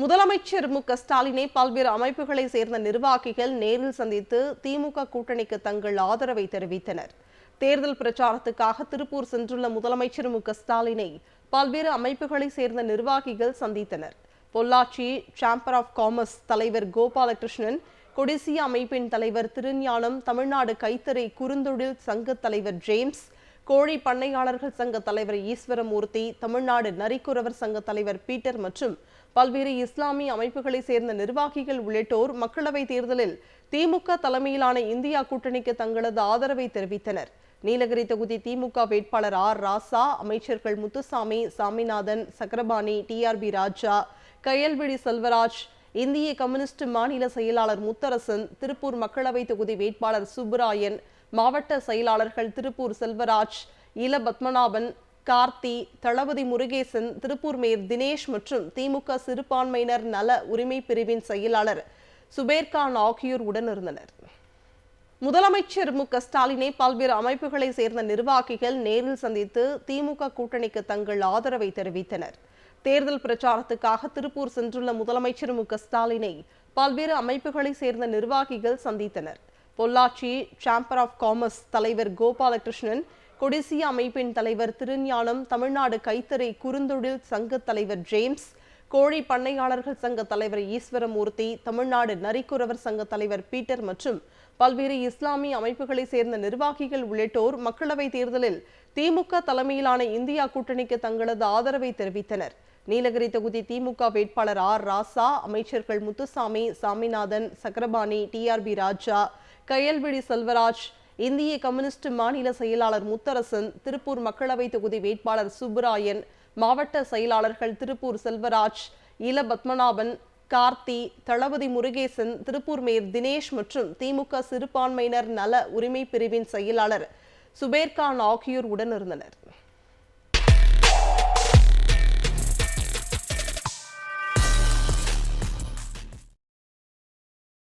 முதலமைச்சர் மு க ஸ்டாலினை பல்வேறு அமைப்புகளை சேர்ந்த நிர்வாகிகள் நேரில் சந்தித்து திமுக கூட்டணிக்கு தங்கள் ஆதரவை தெரிவித்தனர். தேர்தல் பிரச்சாரத்துக்காக திருப்பூர் சென்றுள்ள முதலமைச்சர் மு க ஸ்டாலினை பல்வேறு அமைப்புகளை சேர்ந்த நிர்வாகிகள் சந்தித்தனர். பொள்ளாச்சி சாம்பர் ஆஃப் காமர்ஸ் தலைவர் கோபாலகிருஷ்ணன் கொடிசிய அமைப்பின் தலைவர் திருஞானம் தமிழ்நாடு கைத்தறி குறுந்தொழில் சங்க தலைவர் ஜேம்ஸ் கோழி பண்ணையாளர்கள் சங்க தலைவர் ஈஸ்வரமூர்த்தி தமிழ்நாடு நரிக்குறவர் சங்க தலைவர் பீட்டர் மற்றும் பல்வேறு இஸ்லாமிய அமைப்புகளை சேர்ந்த நிர்வாகிகள் உள்ளிட்டோர் மக்களவைத் தேர்தலில் திமுக தலைமையிலான இந்தியா கூட்டணிக்கு தங்களது ஆதரவை தெரிவித்தனர். நீலகிரி தொகுதி திமுக வேட்பாளர் ஆர். ராசா அமைச்சர்கள் Muthusamy Saminathan Sakkarapani T R B Raja Kayalvizhi Selvaraj இந்திய கம்யூனிஸ்ட் மாநில செயலாளர் முத்தரசன் திருப்பூர் மக்களவை தொகுதி வேட்பாளர் சுப்புராயன் மாவட்ட செயலாளர்கள் திருப்பூர் செல்வராஜ் இல பத்மநாபன் கார்த்தி தளபதி முருகேசன் திருப்பூர் மேயர் தினேஷ் மற்றும் திமுக சிறுபான்மையினர் நல உரிமை பிரிவின் செயலாளர் சுபேர்கான் ஆகியோர் உடனிருந்தனர். முதலமைச்சர் மு. க. ஸ்டாலினை பல்வேறு அமைப்புகளை சேர்ந்த நிர்வாகிகள் நேரில் சந்தித்து திமுக கூட்டணிக்கு தங்கள் ஆதரவை தெரிவித்தனர். தேர்தல் பிரச்சாரத்துக்காக திருப்பூர் சென்றுள்ள முதலமைச்சர் மு. க. ஸ்டாலினை பல்வேறு அமைப்புகளை சேர்ந்த நிர்வாகிகள் சந்தித்தனர். பொள்ளாச்சி சாம்பர் ஆஃப் காமர்ஸ் தலைவர் கோபாலகிருஷ்ணன் கொடிசிய அமைப்பின் தலைவர் திருஞானம் தமிழ்நாடு கைத்தறி குறுந்தொழில் சங்க தலைவர் ஜேம்ஸ் கோழி பண்ணையாளர்கள் சங்க தலைவர் ஈஸ்வரமூர்த்தி தமிழ்நாடு நரிக்குறவர் சங்க தலைவர் பீட்டர் மற்றும் பல்வேறு இஸ்லாமிய அமைப்புகளை சேர்ந்த நிர்வாகிகள் உள்ளிட்டோர் மக்களவைத் தேர்தலில் திமுக தலைமையிலான இந்தியா கூட்டணிக்கு தங்களது ஆதரவை தெரிவித்தனர். நீலகிரி தொகுதி திமுக வேட்பாளர் ஆர். ராசா அமைச்சர்கள் Muthusamy Saminathan Sakkarapani T. R. B. Raja Kayalvizhi Selvaraj இந்திய கம்யூனிஸ்ட் மாநில செயலாளர் முத்தரசன் திருப்பூர் மக்களவை தொகுதி வேட்பாளர் சுப்பராயன் மாவட்ட செயலாளர்கள் திருப்பூர் செல்வராஜ் இல பத்மநாபன் கார்த்தி தளபதி முருகேசன் திருப்பூர் மேயர் தினேஷ் மற்றும் திமுக சிறுபான்மையினர் நல உரிமை பிரிவின் செயலாளர் சுபேர்கான் ஆகியோர் உடனிருந்தனர்